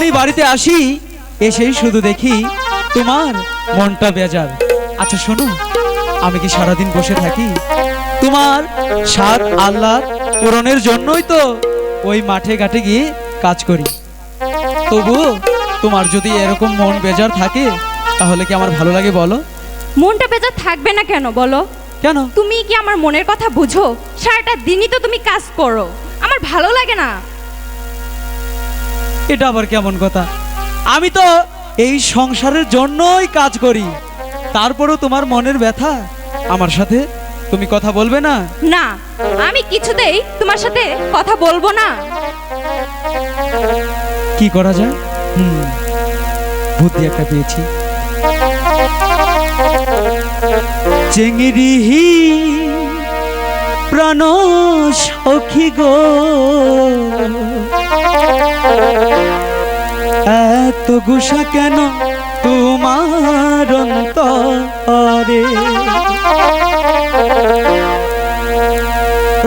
আসি এসেই শুধু দেখি তোমার মনটা বেজার আচ্ছা শোনো আমি কি সারাদিন বসে থাকি? তোমার স্বাদ আহ্লাদ পূরণের জন্যই তো ওই মাঠে ঘাটে গিয়ে কাজ করি। তবু তোমার যদি এরকম মন বেজার থাকে তাহলে কি আমার ভালো লাগে বলো? মনটা বেজার থাকবে না কেন বলো? কেন? তুমি কি আমার মনের কথা বুঝো? সারাটা দিনই তো তুমি কাজ করো। আমার ভালো লাগে না। এটা আবার কেমন কথা? আমি তো এই সংসারের জন্যই কাজ করি। তারপরেও তোমার মনের ব্যথা? আমার সাথে তুমি কথা বলবে না? না আমি কিছুতেই তোমার সাথে কথা বলব না। কি করা যায়? হুম বুদ্ধি একটা পেয়েছি। চেঙ্গিরিহি প্রাণ সখী গো। এত গুসা কেন তোমার অন্তরে?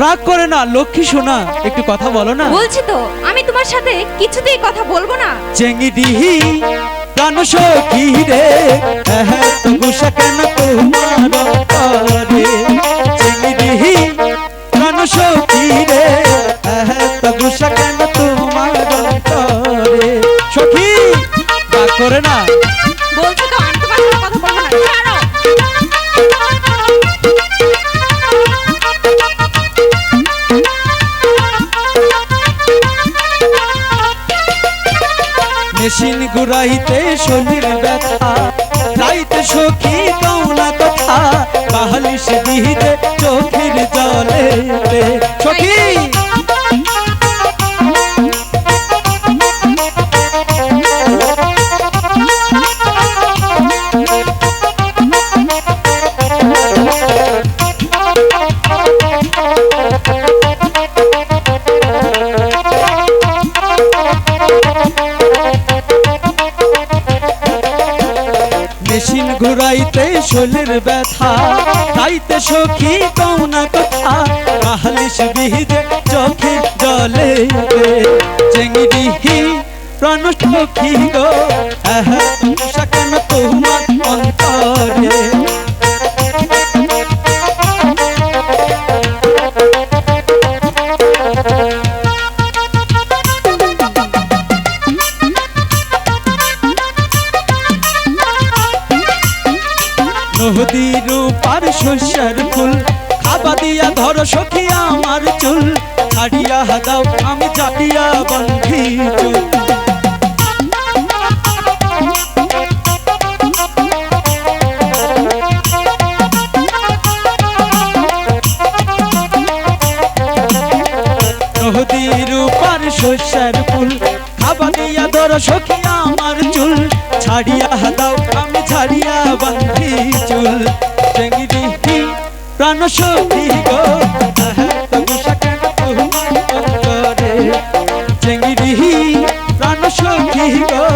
রাগ করে না লক্ষ্মী শোনা একটু কথা বলো না। বলছি তো আমি তোমার সাথে কিছুতেই কথা বলব না। চেঙ্গিডিহি প্রাণ সখী রে হ্যাঁ তো গুসা কেন তোমার মেশিন ঘুরাইতে শরীর ব্যথা রাইতে সখী কৌনা কথা বাহালিশ বিহিতে চোখের জলে সখী! ঘুরাইতে শোলের ব্যথা, তাইতে সখী কৌনা কথা কাহালিস বিহিদে চোখে জলে চেঙ্গিডিহি প্রাণ সখী গো, আহা কেন তোমার অন্তরে? সখী আমার চুল, ছাড়িয়া দাও আমি জাটিয়া বন্ধি চুল। শস্যের ফুল খাবা দিয়া ধর সখী আমার চুল, ছাড়িয়া দাও আমি ছাড়িয়া বান্ধি চুল। প্রাণ সখী গো সখী গো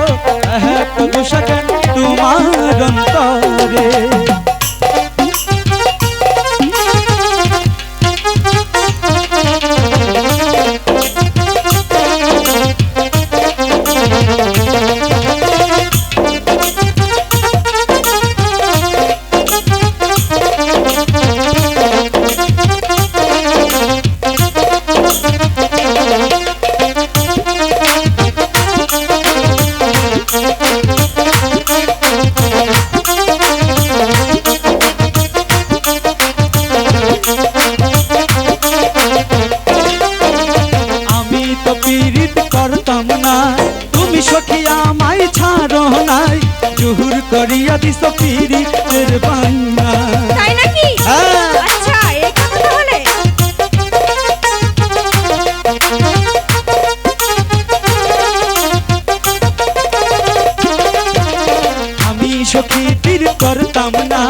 পীর করতাম না।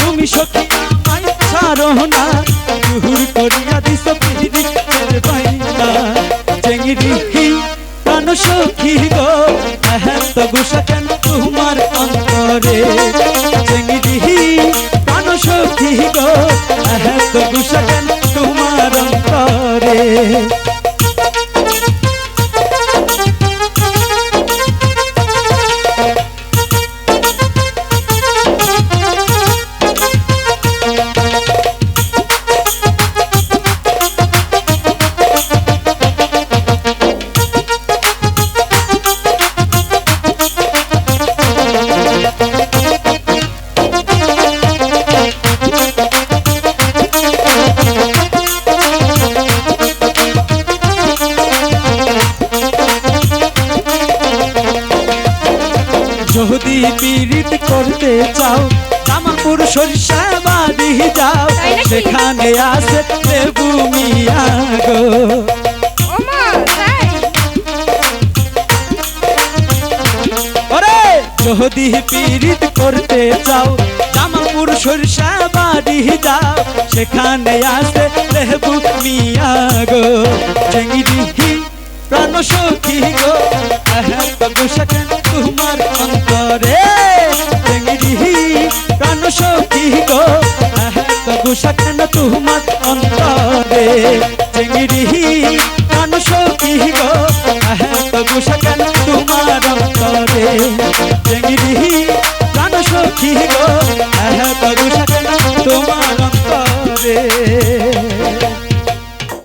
তুমি সখী আমায় ছাড়ো না। জুহুর করিয়া দিস পীড়িতের বান্না চেঙ্গিরি প্রাণ সখী গো। হ্যাঁ তো গুসা কেন তোমার অন্তরে? চেঙ্গিরি প্রাণ সখী গো। হ্যাঁ তো গুসা কেন তোমার অন্তরে? করতে চাও জামালপুর সরিষা বাড়ি যাও সেখানে আছে লেবু মিয়া গো। যদি পীড়িত করতে চাও জামালপুর সরিষা বাড়ি যাও সেখানে আছে লেবু মিয়া গো। চেঙ্গিরি প্রাণ সখী গো তোমার অন্তরে। তোমার অন্তরে